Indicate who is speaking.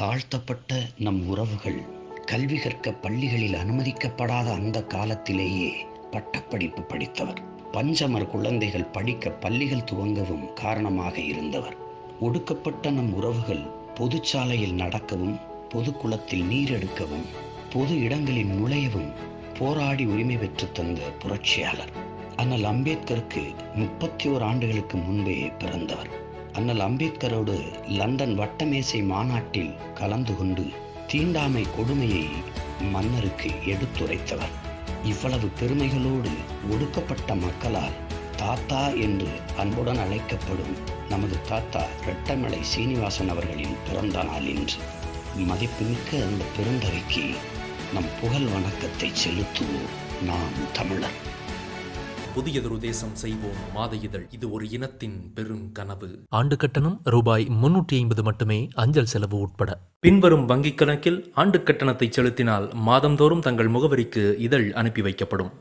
Speaker 1: தாழ்த்தப்பட்ட நம் உறவுகள் கல்வி கற்க பள்ளிகளில் அனுமதிக்கப்படாத அந்த காலத்திலேயே பட்டப்படிப்பு படித்தவர். பஞ்சமர் குழந்தைகள் படிக்க பள்ளிகள் துவங்கவும் காரணமாக இருந்தவர். ஒடுக்கப்பட்ட நம் உறவுகள் பொதுச்சாலையில் நடக்கவும் பொது குளத்தில் நீர் எடுக்கவும் பொது இடங்களில் நுழையவும் போராடி உரிமை பெற்று தந்த புரட்சியாளர். அண்ணல் அம்பேத்கருக்கு முப்பத்தி ஓர் ஆண்டுகளுக்கு முன்பே பிறந்தவர். அண்ணல் அம்பேத்கரோடு லண்டன் வட்டமேசை மாநாட்டில் கலந்து கொண்டு தீண்டாமை கொடுமையை மன்னருக்கு எடுத்துரைத்தவர். இவ்வளவு பெருமைகளோடு ஒடுக்கப்பட்ட மக்களால் தாத்தா என்று அன்புடன் அழைக்கப்படும் நமது தாத்தா ரெட்டமலை சீனிவாசன் அவர்களின் பிறந்த நாள் இன்று. மதிப்புமிக்க அந்த பெருந்தகைக்கு நம் புகழ் வணக்கத்தை செலுத்துவோம். நாம் தமிழர்.
Speaker 2: புதியதொரு தேசம் செய்வோம். மாத இதழ் இது ஒரு இனத்தின் பெரும் கனவு.
Speaker 3: ஆண்டு கட்டணம் ரூபாய் முன்னூற்றி ஐம்பது மட்டுமே அஞ்சல் செலவு உட்பட.
Speaker 2: பின்வரும் வங்கிக் கணக்கில் ஆண்டு கட்டணத்தை செலுத்தினால் மாதந்தோறும் தங்கள் முகவரிக்கு இதழ் அனுப்பி வைக்கப்படும்.